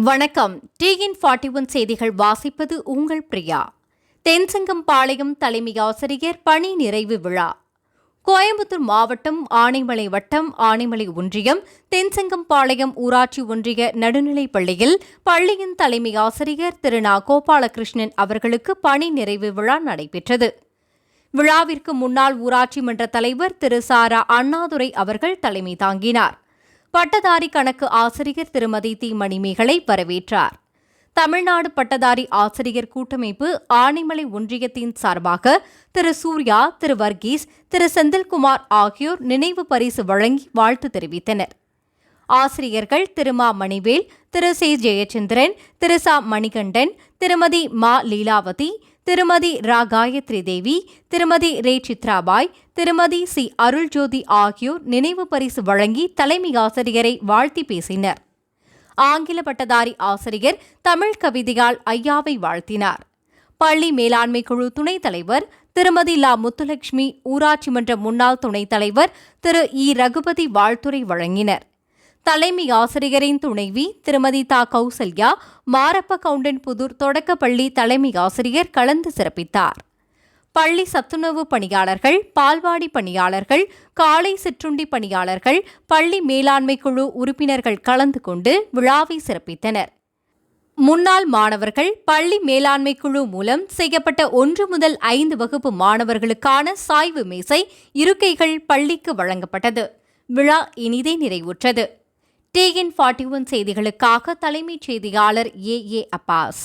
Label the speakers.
Speaker 1: வணக்கம். TN forty one செய்திகள் வாசிப்பது உங்கள் பிரியா. தென்சங்கம் பாளையம் தலைமை ஆசிரியர் பணி நிறைவு விழா. கோயம்புத்தூர் மாவட்டம் ஆனைமலை வட்டம் ஆனைமலை ஒன்றியம் தென்சங்கம் பாளையம் ஊராட்சி ஒன்றிய நடுநிலைப் பள்ளியில் பள்ளியின் தலைமை ஆசிரியர் திரு. நா. கோபாலகிருஷ்ணன் அவர்களுக்கு பணி நிறைவு விழா நடைபெற்றது. விழாவிற்கு முன்னாள் ஊராட்சி மன்ற தலைவர் திரு. சாரா அண்ணாதுரை அவர்கள் தலைமை தாங்கினார். பட்டதாரி கணக்கு ஆசிரியர் திருமதி தி மணிமேகலை வரவேற்றார். தமிழ்நாடு பட்டதாரி ஆசிரியர் கூட்டமைப்பு ஆனைமலை ஒன்றியத்தின் சார்பாக திரு சூர்யா திரு வர்கீஸ் திரு செந்தில்குமார் ஆகியோர் நினைவு பரிசு வழங்கி வாழ்த்து தெரிவித்தனர். ஆசிரியர்கள் திருமா மணிவேல் திரு சி. ஜெயச்சந்திரன் திரு சா. மணிகண்டன் திருமதி மா லீலாவதி திருமதி ரா காயத்ரி தேவி திருமதி ரே சித்ராபாய் திருமதி சி. அருள்ஜோதி ஆகியோர் நினைவு பரிசு வழங்கி தலைமை ஆசிரியரை வாழ்த்தி பேசினர். ஆங்கில பட்டதாரி ஆசிரியர் தமிழ் கவிதையால் ஐயாவை வாழ்த்தினார். பள்ளி மேலாண்மை குழு துணைத் தலைவர் திருமதி லா முத்துலட்சுமி ஊராட்சி மன்ற முன்னாள் துணைத் தலைவர் திரு. இ. ரகுபதி வாழ்த்துரை வழங்கினர். தலைமை ஆசிரியரின் துணைவி திருமதி தா. கௌசல்யா மாரப்ப கவுண்டன் புதூர் தொடக்கப்பள்ளி தலைமை ஆசிரியர் கலந்து சிறப்பித்தார். பள்ளி சத்துணவு பணியாளர்கள் பால்வாடி பணியாளர்கள் காலை சிற்றுண்டி பணியாளர்கள் பள்ளி மேலாண்மை குழு உறுப்பினர்கள் கலந்து கொண்டு விழாவை சிறப்பித்தனர். முன்னாள் மாணவர்கள் பள்ளி மேலாண்மை குழு மூலம் செய்யப்பட்ட ஒன்று முதல் ஐந்து வகுப்பு மாணவர்களுக்கான சாய்வு மேசை இருக்கைகள் பள்ளிக்கு வழங்கப்பட்டது. விழா இனிதே நிறைவுற்றது. டிஎன் ஃபார்ட்டி ஒன் செய்திகளுக்காக தலைமைச் செய்தியாளர் ஏ ஏ அப்பாஸ்.